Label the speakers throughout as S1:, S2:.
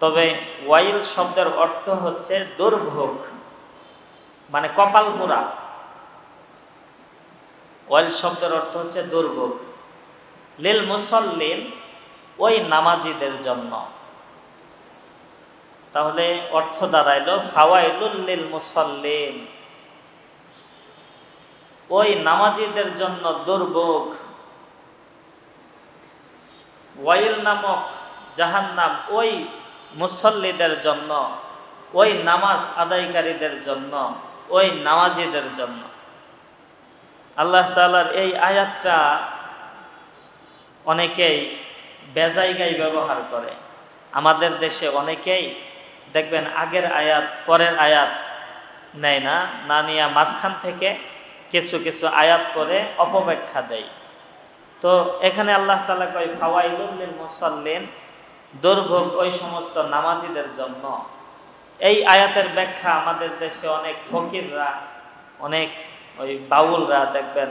S1: তবে ওয়াইল শব্দের অর্থ হচ্ছে দুর্ভোগ মানে কপাল পোড়া ওয়াইল শব্দের অর্থ হচ্ছে দুর্ভোগ। লিল মুসল্লিন, ওই নামাজিদের জন্য। তাহলে অর্থ দাঁড়াইল, ফাওয়াইলুল লিল মুসল্লিন। ওই নামাজিদের জন্য দুর্ভোগ। ওয়াইল নামক জাহান্নাম ওই মুসল্লিদের জন্য, ওই নামাজ আদায়কারীদের জন্য, ওই নামাজিদের জন্য। আল্লাহ তালার এই আয়াতটা অনেকেই বেজাইগাই ব্যবহার করে। আমাদের দেশে অনেকেই, দেখবেন আগের আয়াত, পরের আয়াত নেয় না না নিয়ে মাঝখান থেকে কিছু কিছু আয়াত করে অপব্যাখ্যা দেয়। তো এখানে আল্লাহ তালা কয় ফাওয়াইলুল মুসল্লিন দুর্ভোগ ওই সমস্ত নামাজিদের জন্য। এই আয়াতের ব্যাখ্যা আমাদের দেশে অনেক ফকিররা, অনেক ওই বাউলরা দেখবেন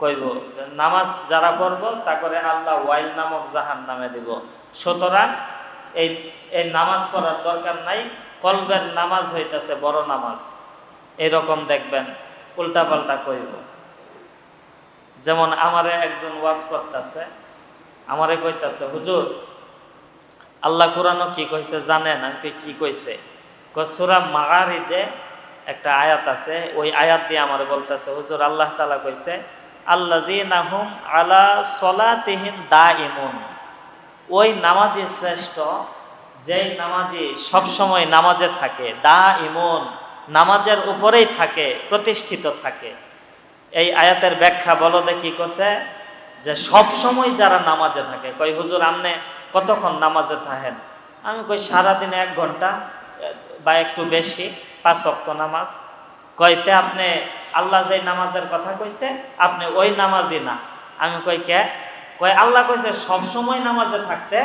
S1: কইব নামাজ যারা পড়ব, তা করে আল্লাহ ওয়াইল নামক জাহান নামে দিব। সুতরাং এই এই নামাজ পড়ার দরকার নাই, কলবের নামাজ হইতেছে বড় নামাজ। এরকম দেখবেন, উল্টাপাল্টা কইব। যেমন আমারে একজন ওয়াজ করতেছে, আমারে কইতাছে, হুজুর আল্লাহ কোরআনও কি কইছে জানেন আমি কি কইছে? কসুরা মাগারি যে একটা আয়াত আছে, ওই আয়াত দিয়ে আমার বলতেছে, হুজুর, আল্লাহ তালা কইছে আল্লাহ আলা সলাতিহিম দা ইমুন ওই নামাজি শ্রেষ্ঠ, যেই নামাজি সবসময় নামাজে থাকে দা ইমন নামাজের উপরেই থাকে, প্রতিষ্ঠিত থাকে। এই আয়াতের ব্যাখ্যা বলদে কি করছে? যে সব সময় যারা নামাজে থাকে কই হুজুর, আমনে কতক্ষণ নামাজে থাকেন আমি কই, সারাদিনে এক ঘণ্টা, বা একটু বেশি, পাঁচ অক্ত নামাজ। কইতে আপনি, আল্লাহ যে নামাজের কথা কইছে, আপনি ওই নামাজই না। আমি কই, কে? কই আল্লাহ কইছে, সব সময় নামাজে থাকতে,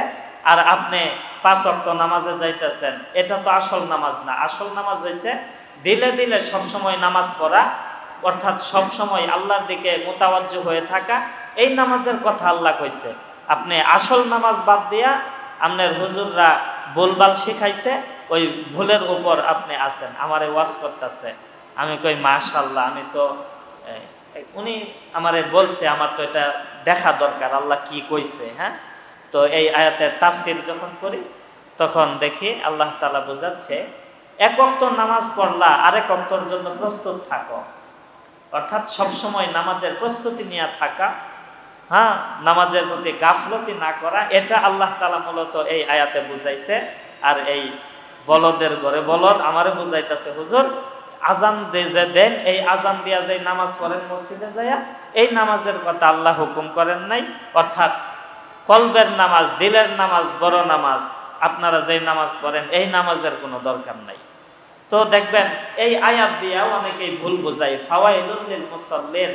S1: আর আপনি পাঁচ অক্ত নামাজে যাইতেছেন। এটা তো আসল নামাজ না। আসল নামাজ হয়েছে দিলে দিলে সব সময় নামাজ পড়া, অর্থাৎ সব সময় আল্লাহর দিকে মোতাবাজ্য হয়ে থাকা। এই নামাজের কথা আল্লাহ কইছে। আপনি আসল নামাজ বাদ দিয়া আপনার হুজুররা বলবাল শিখাইছে, ওই ভুলের উপর আপনি আছেন, আমারে ওয়াজ করতেছে। আমি কই মাশাল্লাহ আমি তো উনি আমারে বলছে, আমার তো এটা দেখা দরকার, আল্লাহ কি কইছে হ্যাঁ? তো এই আয়াতের তাফসির যখন করি, তখন দেখি আল্লাহ তালা বোঝাচ্ছে, এক অক্ত নামাজ পড়লা, আরেক অক্তর জন্য প্রস্তুত থাকো। অর্থাৎ সবসময় নামাজের প্রস্তুতি নিয়ে থাকা হ্যাঁ নামাজের প্রতি গাফলতি না করা, এটা আল্লাহ তালা মূলত এই আয়াতে বুঝাইছে। আর এই বলদের ঘরে বলদ, আমারে বুঝাইতেছে, হুজুর আজান যে দেন, এই আজান দিয়া যে নামাজ পড়েন মসজিদে যাইয়া, এই নামাজের কথা আল্লাহ হুকুম করেন নাই। অর্থাৎ কলবের নামাজ, দিলের নামাজ, বড় নামাজ, আপনারা যে নামাজ পড়েন, এই নামাজের কোনো দরকার নাই। তো দেখবেন, এই আয়াত দিয়াও অনেকেই ভুল বোঝায়। ফাওয়াইলুল মুসল্লিন।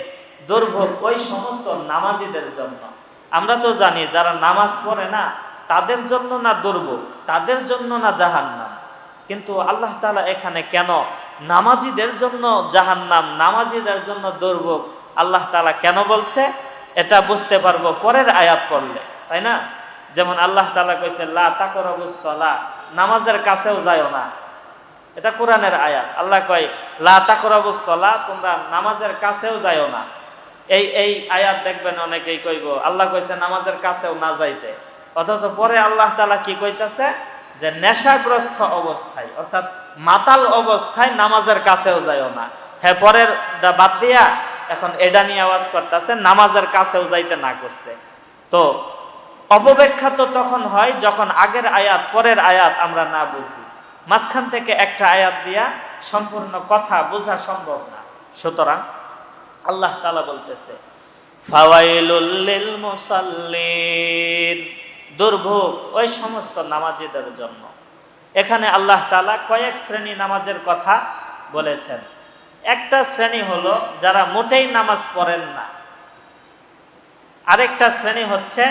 S1: দুর্ভোগ ওই সমস্ত নামাজিদের জন্য? আমরা তো জানি যারা নামাজ পড়ে না, তাদের জন্য না দুর্ভোগ তাদের জন্য না জাহান্নাম। কিন্তু আল্লাহ তালা এখানে কেন নামাজিদের জন্য জাহান্নাম, নামাজিদের জন্য দুর্ভোগ আল্লাহ তালা কেন বলছে? এটা বুঝতে পারব পরের আয়াত পড়লে, তাই না? যেমন আল্লাহ তালা কইছে, লা নামাজের কাছেও যায়ও না। এটা কোরআনের আয়াত। আল্লাহ কয়, লা তোমরা নামাজের কাছেও যাইও না। এই এই আয়াত দেখবেন অনেকেই কইব, আল্লাহ কইছে নামাজের কাছেও না যাইতে। অথচ পরে আল্লাহ তাআলা কি কইতাছে? যে নেশাগ্রস্ত অবস্থায়, অর্থাৎ মাতাল অবস্থায় নামাজের কাছেও যাইও না। হ্যাঁ পরের বাদ দিয়া এখন এটা নিয়ে আওয়াজ করতেছে, নামাজের কাছেও যাইতে না করছে। তো অপব্যাখ্যা তো তখন হয় যখন আগের আয়াত, পরের আয়াত আমরা না বুঝি। মাঝখান থেকে একটা আয়াত দিয়া সম্পূর্ণ কথা বোঝা সম্ভব না। সুতরাং আল্লাহ তালা বলতেছে দুর্ভোগ ওই সমস্ত নামাজিদের জন্য। এখানে আল্লাহ তালা কয়েক শ্রেণি নামাজের কথা বলেছেন। একটা শ্রেণি হলো যারা মোটেই নামাজ পড়েন না। আরেকটা শ্রেণি হচ্ছে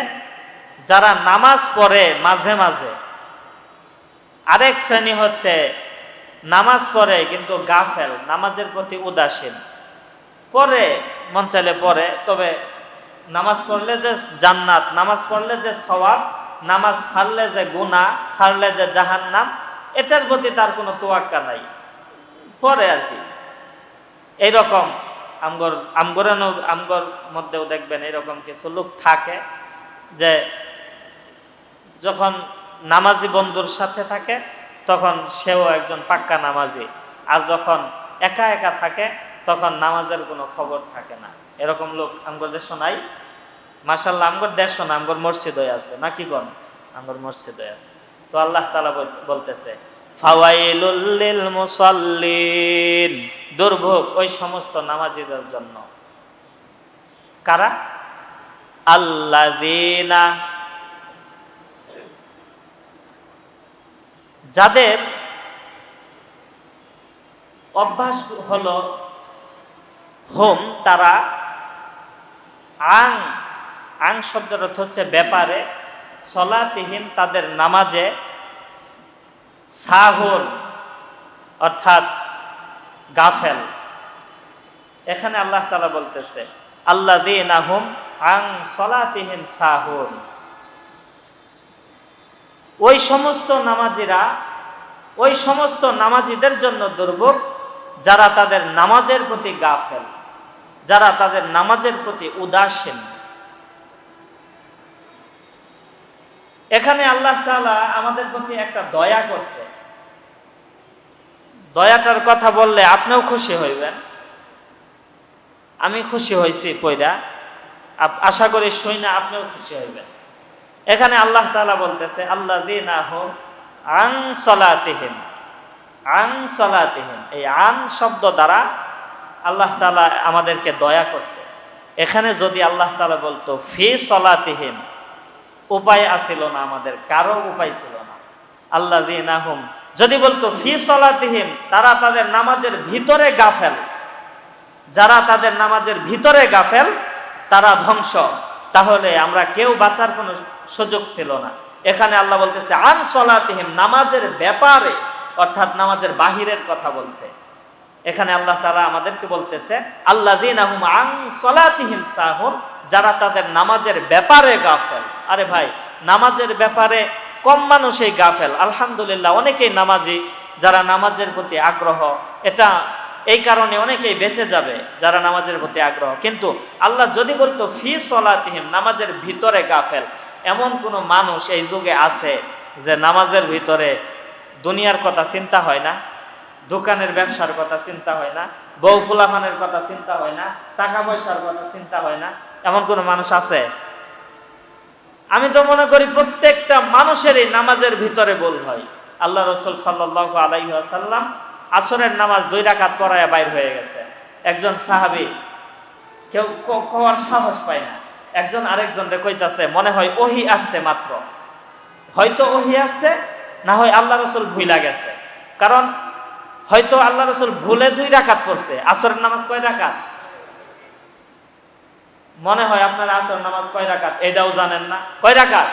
S1: যারা নামাজ পড়ে মাঝে মাঝে। আরেক শ্রেণি হচ্ছে নামাজ পড়ে কিন্তু গাফেল, নামাজের প্রতি উদাসীন। পরে, মন চাইলে পরে, তবে নামাজ পড়লে যে জান্নাত, নামাজ পড়লে যে স্বভাব নামাজ ছাড়লে যে গুণা ছাড়লে যে জাহান নাম এটার প্রতি তার কোনো তোয়াক্কা নাই। পরে আর কি। এইরকম আমগর আমগরানো আমগর মধ্যেও দেখবেন এরকম কিছু লোক থাকে যে যখন নামাজি বন্ধুর সাথে থাকে, তখন সেও একজন পাক্কা নামাজি। আর যখন একা একা থাকে তখন নামাজের কোনো খবর থাকে না। এরকম লোক আমগর দেশ নাই। মাসাল্লাহ আমগর দেশ না আমগর মসজিদ আছে। নাকি গণ আমগর মসজিদ আছে। তো আল্লাহ তালা বলতেছে, ফাওয়াইলুল মুসাল্লিন দুর্ভোগ ওই সমস্ত নামাজিদের জন্য। কারা? আল্লাযীনা। যাদের অভ্যাস হলো হোম তারা আং আং শব্দের অর্থ হচ্ছে ব্যাপারে। সলাতিহীন তাদের নামাজে সাহুল, অর্থাৎ গাফেল। এখানে আল্লাহ তালা বলতেছে আল্লাহ দিন আহুম আং সলাতিহীন সাহুল। ওই সমস্ত নামাজিরা, ওই সমস্ত নামাজিদের জন্য দুর্ভোগ, যারা তাদের নামাজের প্রতি গা গাফেল। যারা তাদের নামাজের প্রতি উদাসীন। এখানে আল্লাহ তাআলা আমাদের প্রতি একটা দয়া করছে। দয়াটার কথা বললে আপনিও খুশি হইবেন। আমি খুশি হয়েছি পয়রা আশা করি শুই না, আপনিও খুশি হইবেন। এখানে আল্লাহ তালা বলতেছে আল্লাহ দিন আং সলাতিহীন আং সলাতিহীন এই আন শব্দ দ্বারা আল্লাহ তালা আমাদেরকে দয়া করছে। এখানে যদি আল্লাহ তালা বলতো, ফি সলাতিহীন উপায় আসিল না আমাদের, কারও উপায় ছিল না। আল্লাহ দিন আহম যদি বলতো, ফি সলাতিহীন তারা তাদের নামাজের ভিতরে গাফেল। যারা তাদের নামাজের ভিতরে গাফেল, তারা ধ্বংস। তাহলে আমরা কেউ বাঁচার কোনো সুযোগ ছিল না। এখানে আল্লাহ বলতেছে, আন সলাতিহিম নামাজের ব্যাপারে, অর্থাৎ নামাজের বাহিরের কথা বলছে। এখানে আল্লাহ তারা আমাদেরকে বলতেছে আল্লাহ দিন সাহুন যারা তাদের নামাজের ব্যাপারে গাফেল। আরে ভাই, নামাজের ব্যাপারে কম মানুষই গাফেল। আলহামদুলিল্লাহ, অনেকেই নামাজি, যারা নামাজের প্রতি আগ্রহ, এটা এই কারণে অনেকেই বেঁচে যাবে যারা নামাজের প্রতি আগ্রহ। কিন্তু আল্লাহ যদি বলতো, ফি সলাতিহিম নামাজের ভিতরে গাফেল। এমন কোনো মানুষ এই যুগে আছে যে নামাজের ভিতরে দুনিয়ার কথা চিন্তা হয় না? দোকানের ব্যবসার কথা চিন্তা হয় না, বউ ফুলাফানের কথা চিন্তা হয় না, টাকা পয়সার কথা চিন্তা হয় না। এমন কোনো মানুষ আছে? আমি তো মনে করি প্রত্যেকটা মানুষেরই নামাজের ভিতরে বল হয়। আল্লাহ রসুল সাল্লাহ আলাইসাল্লাম আসরের নামাজ দুই রাকাত পড়ায় বাইর হয়ে গেছে। একজন সাহাবি, কেউ কওয়ার সাহস পায় না। একজন আরেকজনরে কইতাছে, মনে হয় ওহি আসছে মাত্র। হয়তো ওহি আসছে, না হয় আল্লাহ রসুল ভুইলা গেছে। কারণ হয়তো আল্লাহ রসুল ভুলে দুই রাকাত পড়ছে। আসরের নামাজ কয় রাকাত? মনে হয় আপনার আসর নামাজ কয় রাকাত? এটাও জানেন না। কয় রাকাত?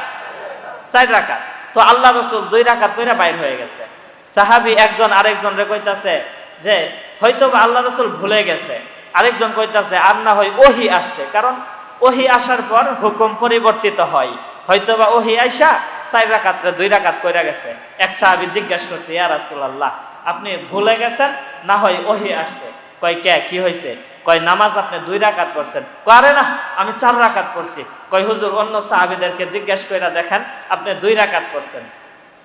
S1: চার রাকাত। তো আল্লাহ রসুল দুই রাকাত পইরা বাইর হয়ে গেছে। সাহাবি একজন আরেকজন রে কইতাছে যে, হয়তো আল্লাহ রসুল ভুলে গেছে। আরেকজন কইতাছে, আর না হয় ওহি আসছে। কারণ ওহি আসার পর হুকুম পরিবর্তিত হয়। হয়তোবা ওহি আইসা চার রাকাতরে দুই রাকাত কইরা গেছে। এক সাহাবি জিজ্ঞাসা করছে, ইয়া রাসূলুল্লাহ আপনি ভুলে গেছেন, না হয় ওহি আসছে। কয় কে, কি হয়েছে কয় নামাজ আপনি দুই রাকাত পড়ছেন। করে না, আমি চার রাকাত পড়ছি। কয়, হুজুর, অন্য সাহাবিদেরকে জিজ্ঞেস করে দেখেন আপনি দুই রাকাত পড়ছেন।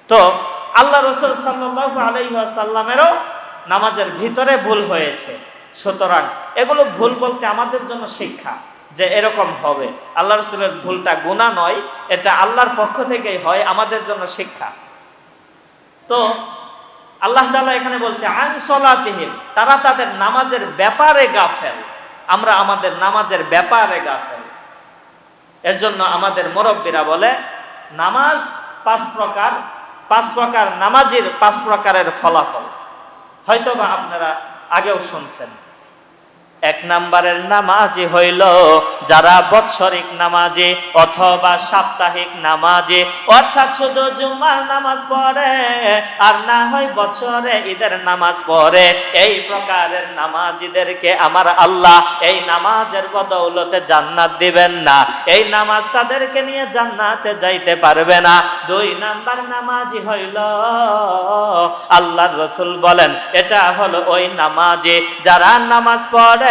S1: তো আল্লাহ রসুল সাল্লাহ আলাইসাল্লামেরও নামাজের ভিতরে ভুল হয়েছে। সুতরাং এগুলো ভুল বলতে আমাদের জন্য শিক্ষা যে এরকম হবে। আল্লাহ রসুলের ভুলটা গুণা নয়, এটা আল্লাহর পক্ষ থেকেই হয় আমাদের জন্য শিক্ষা। তো আল্লাহ তালা এখানে বলছে, আন সলাতিহীন তারা তাদের নামাজের ব্যাপারে গাফেল। আমরা আমাদের নামাজের ব্যাপারে গাফেল। এর জন্য আমাদের মুরব্বীরা বলে, নামাজ পাঁচ প্রকার পাঁচ প্রকার নামাজের পাঁচ প্রকারের ফলাফল। হয়তোবা আপনারা আগেও শুনছেন। এক নাম্বারের নামাজি হইল যারা বৎসরিক নামাজে অথবা সাপ্তাহিক নামাজে, অর্থাৎ শুধু জুমার নামাজ পড়ে, আর না হয় বছরে ঈদের নামাজ পড়ে, এই প্রকারের নামাজিদেরকে আমার আল্লাহ এই নামাজের বদৌলতে জান্নাত দিবেন না। এই নামাজ তাদেরকে নিয়ে জান্নাতে যাইতে পারবে না। দুই নাম্বার নামাজি হইল, আল্লাহর রসুল বলেন, এটা হলো ওই নামাজে যারা নামাজ পড়ে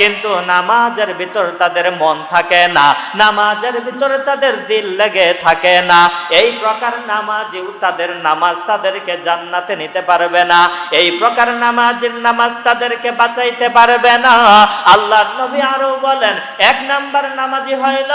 S1: কিন্তু নামাজের ভিতর তাদের মন থাকে না, নামাজের ভিতরে তাদের দিল লেগে থাকে না। এই প্রকার নামাজিও তাদের নামাজ তাদেরকে জান্নাতে নিতে পারবে না, এই প্রকার নামাজের নামাজ তাদেরকে বাঁচাইতে পারবে না। আল্লাহ নবী আরও বলেন, এক নাম্বার নামাজি হইল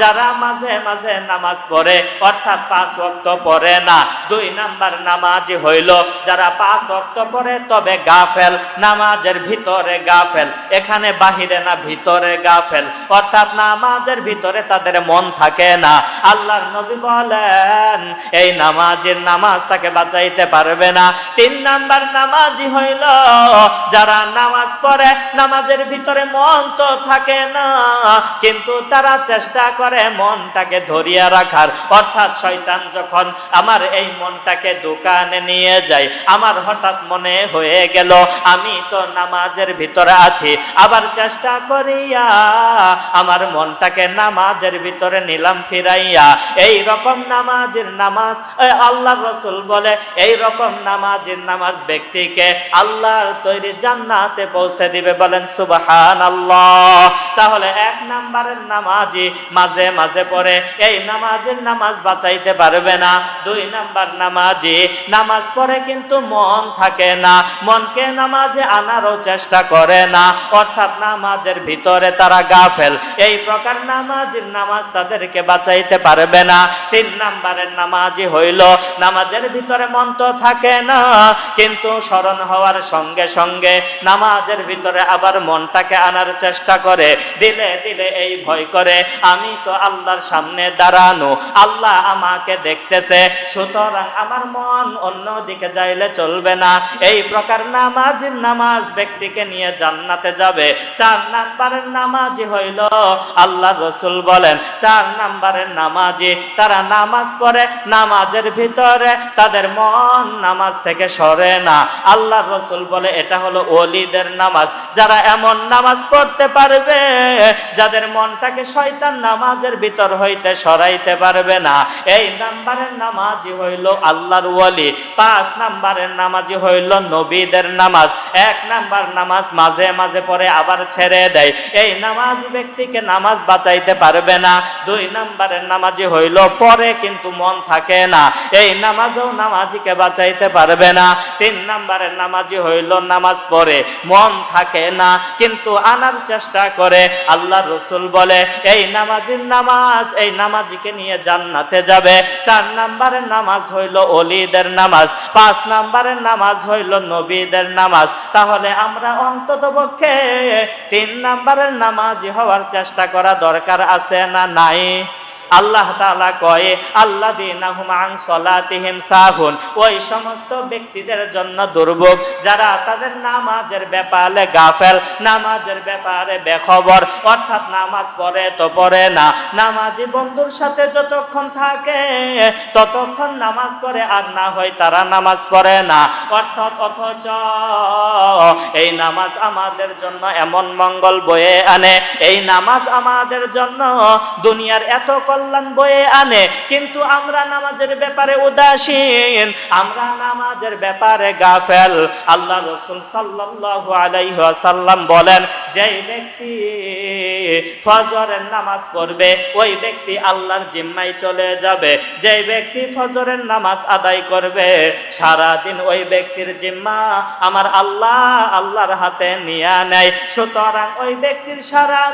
S1: যারা মাঝে মাঝে নামাজ পড়ে, অর্থাৎ পাঁচ ওয়াক্ত পড়ে না। দুই নাম্বার নামাজি হইল যারা পাঁচ ওয়াক্ত পড়ে, তবে গাফেল, নামাজের ভিতরে গাফেল, এখানে বাহিরে না, ভিতরে গাফেল। অর্থাৎ নামাজের ভিতরে তাদের মন থাকে না। আল্লাহর নবী বলেন, এই নামাজের নামাজ তাকে বাঁচাইতে পারবে না। তিন নাম্বার নামাজি হইল, যারা নামাজ পড়ে, নামাজের ভিতরে মন তো থাকে না, কিন্তু তারা চেষ্টা করে মনটাকে ধরিয়া রাখার। অর্থাৎ শয়তান যখন আমার এই মনটাকে দোকানে নিয়ে যায়, আমার হঠাৎ মনে হয়ে গেল, আমি তো নামাজের ভিতরে আছি, আবার চেষ্টা করিয়া আমার মনটাকে নামাজের ভিতরে নিলাম ফিরাইয়া, এই রকম নামাজের নামাজ আল্লাহ রসুল বলে, এই রকম নামাজের নামাজ ব্যক্তিকে আল্লাহর তৈরি জান্নাতে পৌঁছে দিবে বলেন সুবাহান আল্লাহ তাহলে এক নাম্বারের নামাজি মাঝে মাঝে পড়ে, এই নামাজের নামাজ বাঁচাইতে পারবে না। দুই নাম্বার নামাজি নামাজ পড়ে কিন্তু মন থাকে না, মনকে নামাজে আনারও চেষ্টা করে না। অর্থাৎ নামাজের ভিতরে তারা গাফেল। এই প্রকার নামাজের নামাজ তাদেরকে বাঁচাইতে পারবে না। তিন নাম্বারের নামাজি হইল, নামাজের ভিতরে মন তো থাকে না, কিন্তু স্মরণ হওয়ার সঙ্গে সঙ্গে নামাজের ভিতরে আবার মনটাকে আনার চেষ্টা করে, দিলে দিলে এই ভয় করে, আমি তো আল্লাহর সামনে দাঁড়ানো, আল্লাহ আমাকে দেখতেছে, সুতরাং আমার মন অন্য দিকে যাইলে চলবে না। এই প্রকার নামাজ নামাজ ব্যক্তিকে নিয়ে জান্নাতে যাবে। চার নাম্বারের নামাজি হইল আল্লাহ রসুল বলেন, চার নাম্বারের নামাজি, তারা নামাজ পড়ে, নামাজের ভিতরে তাদের মন নামাজ থেকে সরে না। আল্লাহ রসুল বলে, এটা হলো ওলিদের নামাজ। যারা এমন নামাজ পড়তে পারবে, যাদের মনটাকে শয়তান নামাজের ভিতর হইতে সরাইতে পারবে না। এই নাম্বারের নামাজি হইল আল্লাহর ওয়ালি, পাঁচ নাম্বারের নামাজি হইল নবীদের নামাজ। এক নাম্বার নামাজ মাঝে মাঝে পরে আবার ছেড়ে দেয়। এই নামাজ ব্যক্তিকে নামাজ বাঁচাইতে পারবে না। দুই নাম্বারের নামাজি হইল পরে কিন্তু মন থাকে না। এই নামাজও নামাজিকে বাঁচাইতে পারবে না। তিন নাম্বারের নামাজি হইল নামাজ পড়ে। মন থাকে না, কিন্তু আনার চেষ্টা করে। আল্লাহ রসুল বলে, এই নামাজির নামাজ, এই নামাজিকে নিয়ে জান্নাতে যাবে। চার নাম্বারের নামাজ হইল অলিদের নামাজ, পাঁচ নাম্বারের নামাজ হইল নবীদের নামাজ। তাহলে আমরা অন্তত পক্ষে তিন নাম্বারের নামাজি হওয়ার চেষ্টা করা দরকার আছে না নাই? আল্লাহ তাআলা কয়ে আল্লাহ সলাতিহিম সাহুন। ওই সমস্ত ব্যক্তিদের জন্য দুর্ভোগ, যারা তাদের নামাজের ব্যাপারে গাফেল, নামাজের ব্যাপারে বেখবর, অর্থাৎ নামাজ পড়ে তো পড়ে না। নামাজি বন্ধুর সাথে যতক্ষণ থাকে, ততক্ষণ নামাজ পড়ে, আর না হয় তারা নামাজ পড়ে না। অর্থাৎ অথচ এই নামাজ আমাদের জন্য এমন মঙ্গল বয়ে আনে। এই নামাজ আমাদের জন্য দুনিয়ার এত কল্যাণ বয়ে আনে। কিন্তু আমরা নামাজের ব্যাপারে উদাসীন, আমরা নামাজের ব্যাপারে গাফেল। আল্লাহ রসুল সাল্লাহ আলাইহ সাল্লাম বলেন যে ব্যক্তি ফজরের নামাজ পড়বে, ওই ব্যক্তি আল্লাহর জিম্মায় চলে যাবে। যেই ব্যক্তি ফজরের নামাজ আদায় করবে সারা ওই ব্যক্তির জিম্মা আমার আল্লাহ আল্লাহর হাতে নিয়ে নেয়। সুতরাং ওই ব্যক্তির সারা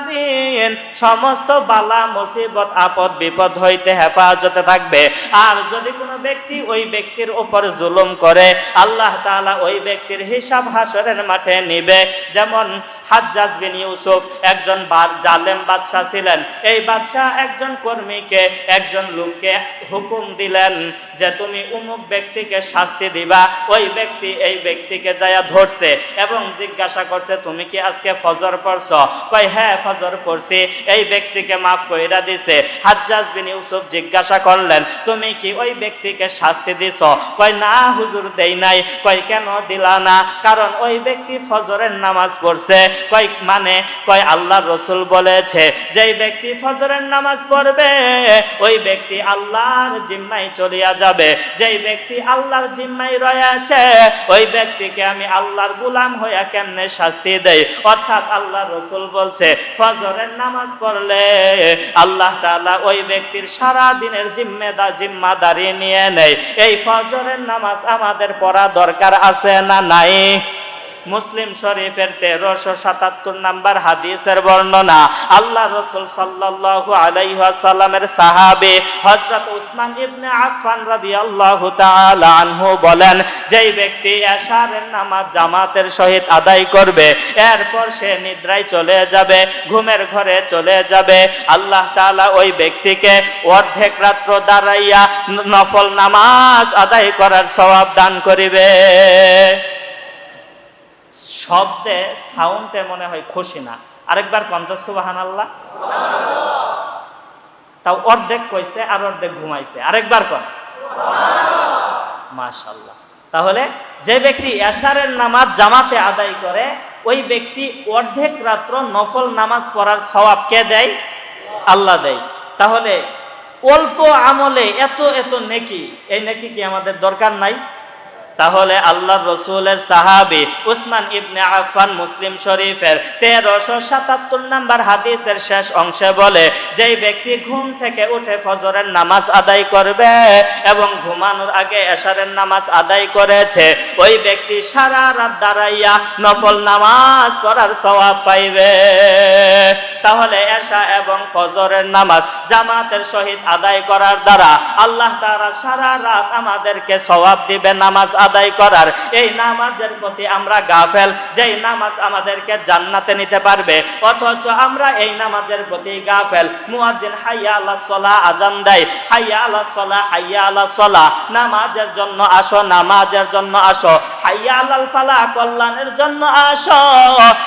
S1: সমস্ত বালা, মুসিবত, আপদ, বিপদ হইতে হেফাজতে থাকবে। আর যদি কোনো ব্যক্তি ওই ব্যক্তির উপর জুলুম করে, আল্লাহ তাআলা ওই ব্যক্তির হিসাব হাসরের মাঠে নিবে। যেমন হাজ্জাজ বিন ইউসুফ একজন বা- জালেম বাদশাহ ছিলেন। এই বাদশাহ একজন কর্মীকে, একজন লোককে হুকুম দিলেন যে তুমি উমুক ব্যক্তিকে শাস্তি দিবা, ওই ব্যক্তি এই ব্যক্তিকে যায়া ধরছে এবং জিজ্ঞাসা করছে, তুমি কি আজকে ফজর পড়ছ? কয় হ্যাঁ ফজর পড়ছি। এই ব্যক্তিকে মাফ কইরা দিছে। হাজ্জাজ বিন ইউসুফ জিজ্ঞাসা করলেন, তুমি কি ওই ব্যক্তিকে শাস্তি দিছ? কয়, না, হুজুর, দেই নাই। কয়, কেন দিলা না? কারণ ওই ব্যক্তি ফজরের নামাজ পড়ছে। কয় মানে? কয় আল্লাহ রসুল বলেছে, যেই ব্যক্তি ফজরের নামাজ পড়বে, ওই ব্যক্তি আল্লাহর জিম্মায় চলিয়া যাবে। যেই ব্যক্তি আল্লাহর জিম্মায় রয়েছে, ওই ব্যক্তিকে আমি আল্লাহর গুলাম হইয়া কেমনে শাস্তি দেই? অর্থাৎ আল্লাহ রসুল বলছে, ফজরের নামাজ পড়লে আল্লাহ তাআলা ওই ব্যক্তির সারা দিনের জিম্মেদা, জিম্মাদারি নিয়ে নেয়। এই ফজরের নামাজ আমাদের পড়া দরকার আছে না নাই? মুসলিম শরীফের তেরোশো সাতাত্তর নাম্বার হাদিসের বর্ণনা, আল্লাহ রসুল সাল্লাল্লাহু আলাইহি সাহাবে হযরত উসমান ইবনে আফফান রাদিয়াল্লাহু তাআলা আনহু বলেন, যেই ব্যক্তি এশারের নামাজ জামাতের সহিত আদায় করবে, এরপর সে নিদ্রায় চলে যাবে, ঘুমের ঘরে চলে যাবে, আল্লাহ তাআলা ওই ব্যক্তিকে অর্ধেক রাত্র দাঁড়াইয়া নফল নামাজ আদায় করার সওয়াব দান করিবে। শব্দে সাউন্ডে মনে হয় খুশি না। আরেকবার কন্ত সুবাহান আল্লাহ তাও অর্ধেক কইছে আর অর্ধেক ঘুমাইছে। আরেকবার কন। মাশাল্লাহ তাহলে যে ব্যক্তি এশারের নামাজ জামাতে আদায় করে, ওই ব্যক্তি অর্ধেক রাত্র নফল নামাজ পড়ার স্বভাব কে দেয়? আল্লাহ দেয়। তাহলে অল্প আমলে এত এত নেকি। এই নেকি কি আমাদের দরকার নাই? তাহলে আল্লাহ রসুলের সাহাবি উসমান ইবনে আফান মুসলিম শরীফের তেরোশো সাতাত্তর নাম্বার হাদিসের শেষ অংশে বলে, যেই ব্যক্তি ঘুম থেকে উঠে ফজরের নামাজ আদায় করবে এবং ঘুমানোর আগে এশারের নামাজ আদায় করেছে, ওই ব্যক্তি সারা রাত দাঁড়াইয়া নফল নামাজ পড়ার স্বভাব পাইবে। তাহলে এশা এবং ফজরের নামাজ জামাতের সহিত আদায় করার দ্বারা আল্লাহ তাআলা সারা রাত আমাদেরকে সওয়াব দিবে নামাজ আদায় করার। এই নামাজের প্রতি আমরা গাফেল, যেই নামাজ আমাদেরকে জান্নাতে নিতে পারবে, অথচ আমরা এই নামাজের প্রতি গাফেল। মুয়াজ্জিন হাইয়া আলা সলা আজান দেয়। হাইয়া আলা সলা, হাইয়া আলা সলা। নামাজের জন্য আসো, নামাজের জন্য আসো। হাইয়া আলাল ফালা, কল্যাণের জন্য আসো।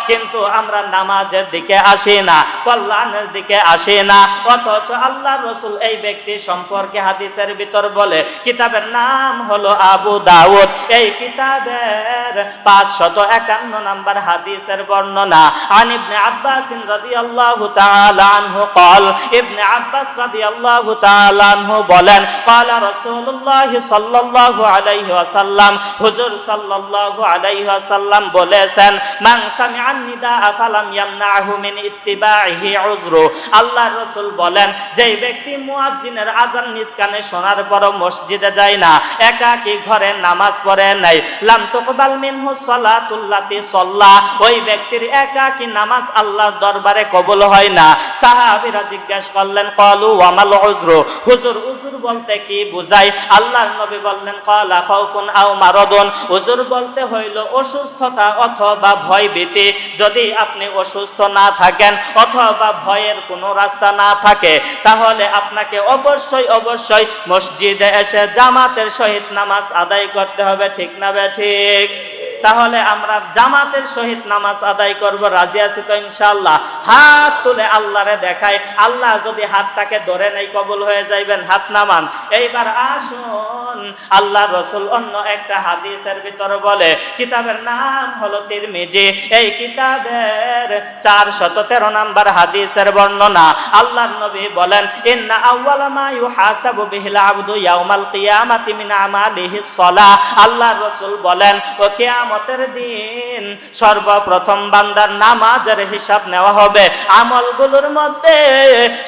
S1: কিন্তু আমরা নামাজের দিকে আসি না, কল্যাণের দিকে আসি না। অথচ আল্লাহ রসুল এই ব্যক্তি সম্পর্কে হাদিসের ভিতর বলে, কিতাবের নাম হলো আবু দাউদ। এই কিতাবের পাঁচ শত একান্ন নাম্বার হাদিসের বর্ণনা আন ইবনে আব্বাস রাদিয়াল্লাহু তাআলা আনহু قال ইবনে আব্বাস রাদিয়াল্লাহু তাআলা আনহু বলেন قال রাসূলুল্লাহ সাল্লাল্লাহু আলাইহি ওয়াসাল্লাম হুজুর সাল্লাল্লাহু আলাইহি ওয়াসাল্লাম বলেছেন মান সামিআন নিদা ফালাম ইয়ামনাহু মিন ইত্তিবাইহি উযরু আল্লাহর রাসূল বলেন যেই ব্যক্তি মুয়াজ্জিনের আজান নিজ কানে শোনার পরও মসজিদে যায় না একাকী ঘরে নামাজ পড়ে নাই। লাম তুকবাল মিনহু সালাতুল্লাতি সাল্লা। ওই ব্যক্তির একাকী নামাজ আল্লাহর দরবারে কবুল হয় না। সাহাবীরা জিজ্ঞেস করলেন ক্বালু ওয়ামাল উযরু হুজুর উযুর বলতে কি বুঝায় আল্লাহর নবী বললেন ক্বালা খাউফুন আও মারাদুন। উযুর বলতে হইল, অসুস্থতা অথবা ভয় ভীতি। যদি আপনি অসুস্থ না থাকেন অথবা ভয়ের কোনো রাস্তা না থাকে, তাহলে আপনাকে অবশ্যই অবশ্যই মসজিদে এসে জামাতের সহিত নামাজ আদায় করতে হবে ঠিক না বে ঠিক? তাহলে আমরা জামাতের সহিত নামাজ আদায় করব, রাজি আছি তো ইনশাআল্লাহ। হাত তুলে আল্লাহরে দেখাই, আল্লাহ যদি হাতটাকে ধরে নেই কবুল হয়ে যাইবেন, হাত নামান। এইবার আসুন, আল্লাহ রসুল অন্য একটা হাদিসের ভিতরে বলে, কিতাবের নাম হলো তিরমিজি। এই কিতাবের চার শত তেরো নাম্বার হাদিসের বর্ণনা, আল্লাহর নবী বলেন, ইন্না আউয়ালা মা ইউহাসাবু বিহিল আবদু ইয়াউমাল কিয়ামাতি মিন আমালিহিস সালাহ। আল্লাহর রাসূল বলেন, ও কিয়ামতের দিন সর্বপ্রথম বান্দার নামাজের হিসাব নেওয়া হবে। আমলগুলোর মধ্যে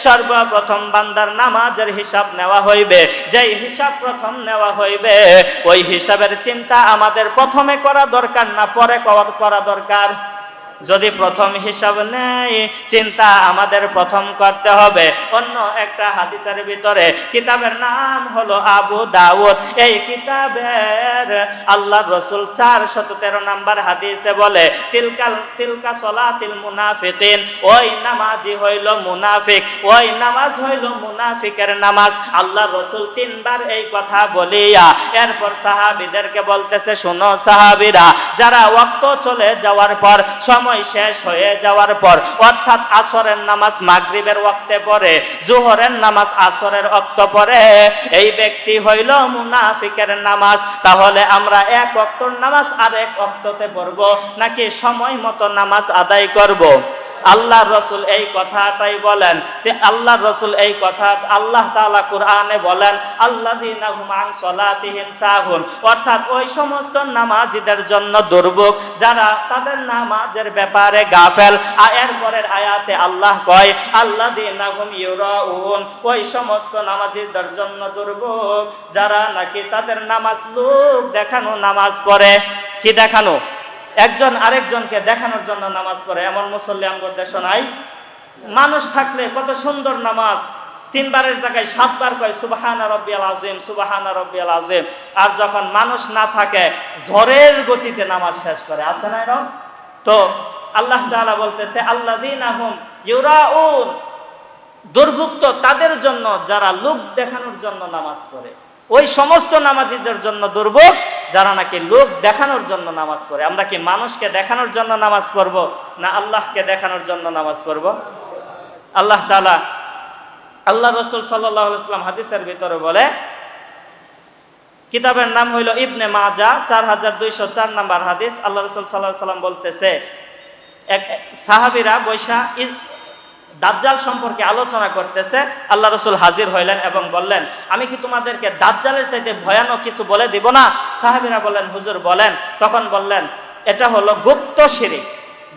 S1: সর্বপ্রথম বান্দার নামাজের হিসাব নেওয়া হইবে। যেই হিসাব প্রথম নেওয়া হইবে, ওই হিসাবের চিন্তা আমাদের প্রথমে করা দরকার না পরে করা করা দরকার? যদি প্রথম হিসাব নেই চিন্তা আমাদের প্রথম করতে হবে। অন্য একটা হাদিসের ভিতরে কিতাবের নাম হলো আবু দাউদ। এই কিতাবের আল্লাহ রসুল চার শত তেরো নাম্বার হাদিসে বলে, তিলকাল, তিলকা সলাতিল মুনাফিকিন। ওই নামাজি হইল মুনাফিক, ওই নামাজ হইল মুনাফিকের নামাজ। আল্লাহ রসুল তিনবার এই কথা বলিয়া, এরপর সাহাবিদেরকে বলতেছে, শোনো সাহাবিরা, যারা ওয়াক্ত চলে যাওয়ার পর সময় শেষ হয়ে যাওয়ার পর, অর্থাৎ আসরের নামাজ মাগরিবের ওয়াক্তে পড়ে, জোহরের নামাজ আসরের ওয়াক্ত পড়ে, এই ব্যক্তি হইল মুনাফিকের নামাজ। তাহলে আমরা এক ওয়াক্তর নামাজ আর এক ওয়াক্ততে পড়ব, নাকি সময় মতো নামাজ আদায় করব? আল্লাহ রসুল এই কথাটাই বলেন। যে আল্লাহ রসুল এই কথা আল্লাহ তাআলা কোরআনে বলেন আল্লাহ সাহুন। অর্থাৎ ওই সমস্ত নামাজিদের জন্য দুর্ভোগ যারা তাদের নামাজের ব্যাপারে গাফেল। আর এরপরের আয়াতে আল্লাহ কয় আল্লাহ ইউরাউন। ওই সমস্ত নামাজিদের জন্য দুর্ভোগ যারা নাকি তাদের নামাজ লোক দেখানো নামাজ পড়ে। কি দেখানো? একজন আরেকজনকে দেখানোর জন্য নামাজ পড়ে, এমন মুসল্লি আমগর দেশ নাই। মানুষ থাকলে কত সুন্দর নামাজ। তিনবারের জায়গায় সাতবার কয়, সুবাহানা রব্বিয়াল আজিম সুবাহানা রব্বিয়াল আজিম আর যখন মানুষ না থাকে, ঝড়ের গতিতে নামাজ শেষ করে। আছে না এরকম? তো আল্লাহ তাআলা বলতেছে আল্লাহ দিন আহম ইউরাউন দুর্ভুক্ত তাদের জন্য, যারা লোক দেখানোর জন্য নামাজ পড়ে। ওই সমস্ত নামাজিদের জন্য দুর্ভোগ যারা নাকি লোক দেখানোর জন্য নামাজ পড়ে। আমরা কি মানুষকে দেখানোর জন্য নামাজ পড়ব, না আল্লাহকে দেখানোর জন্য নামাজ পড়ব? আল্লাহ তালা আল্লাহ রসুল সাল্লাম হাদিসের ভিতরে বলে, কিতাবের নাম হইল ইবনে মাজা, চার হাজার দুইশো চার নাম্বার হাদিস। আল্লাহ রসুল সাল্লাহ সাল্লাম বলতেছে, এক সাহাবিরা বৈশা দাজ্জাল সম্পর্কে আলোচনা করতেছে, আল্লাহ রসুল হাজির হইলেন এবং বললেন, আমি কি তোমাদেরকে দাজ্জালের চাইতে ভয়ানক কিছু বলে দিব না? সাহাবিরা বললেন, হুজুর বলেন। তখন বললেন, এটা হলো গুপ্ত শিরিক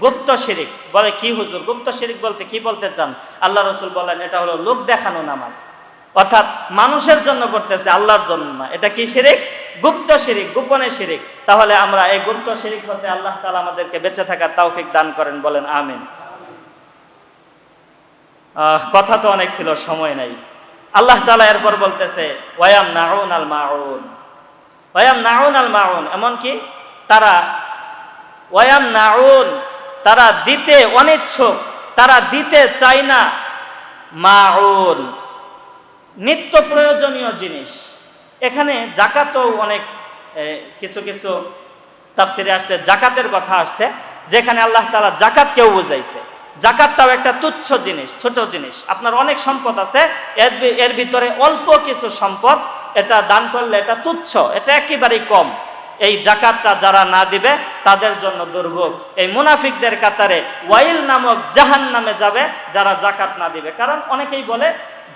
S1: গুপ্ত শিরিক। বলে, কি হুজুর? গুপ্ত শিরিক বলতে কি বলতে চান? আল্লাহ রসুল বলেন এটা হলো লোক দেখানো নামাজ। অর্থাৎ মানুষের জন্য করতেছে, আল্লাহর জন্য না। এটা কি শিরিক? গুপ্ত শিরিক, গোপনে শিরিক। তাহলে আমরা এই গুপ্ত শিরিক হতে আল্লাহ তালা আমাদেরকে বেঁচে থাকার তৌফিক দান করেন, বলেন, আমিন। কথা তো অনেক ছিল, সময় নাই। আল্লাহ তালা এরপর বলতেছে ওয়াম নাউন আল মাউন ওয়াম নাউন আল মাউন এমনকি তারা ওয়াম নাউন তারা দিতে অনিচ্ছুক, তারা দিতে চায় না। মাউন। নিত্য প্রয়োজনীয় জিনিস। এখানে জাকাতও অনেক কিছু কিছু তাফসিরে আসছে, জাকাতের কথা আসছে, যেখানে আল্লাহ তালা জাকাতকেও বুঝাইছে। জাকাতটাও একটা তুচ্ছ জিনিস, ছোট জিনিস। আপনার অনেক সম্পদ আছে, এর এর ভিতরে অল্প কিছু সম্পদ, এটা দান করলে এটা তুচ্ছ, এটা একেবারেই কম। এই জাকাতটা যারা না দিবে, তাদের জন্য দুর্ভোগ। এই মুনাফিকদের কাতারে ওয়াইল নামক জাহান নামে যাবে, যারা জাকাত না দিবে। কারণ অনেকেই বলে,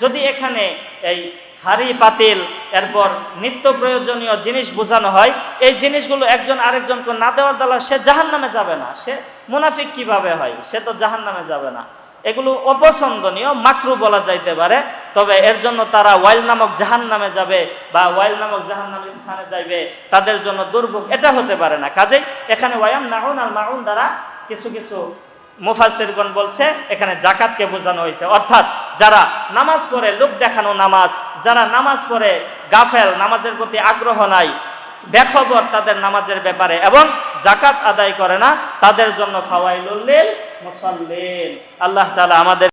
S1: যদি এখানে এই হাড়ি পাতিল এরপর নিত্য প্রয়োজনীয় জিনিস বোঝানো হয়। এই জিনিসগুলো একজন আরেকজনকে না দেওয়ার দ্বারা সে জাহান নামে যাবে না। সে মুনাফিক কীভাবে হয়? সে তো জাহান নামে যাবে না। এগুলো অপছন্দনীয়, মাকরু বলা যাইতে পারে। তবে এর জন্য তারা ওয়াইল নামক জাহান নামে যাবে বা ওয়াইল নামক জাহান নামের স্থানে যাইবে। তাদের জন্য দুর্ভোগ, এটা হতে পারে না। কাজেই এখানে ওয়ায়াম নাউন আর মাউন দ্বারা কিছু কিছু মুফাসিরগণ বলছে, এখানে জাকাতকে বোঝানো হয়েছে। অর্থাৎ যারা নামাজ পড়ে, লোক দেখানো নামাজ, যারা নামাজ পড়ে, গাফেল, নামাজের প্রতি আগ্রহ নাই, বেখবর তাদের নামাজের ব্যাপারে এবং জাকাত আদায় করে না, তাদের জন্য ফাওয়াইলুল্লিল মুসাল্লিন। আল্লাহ তালা আমাদের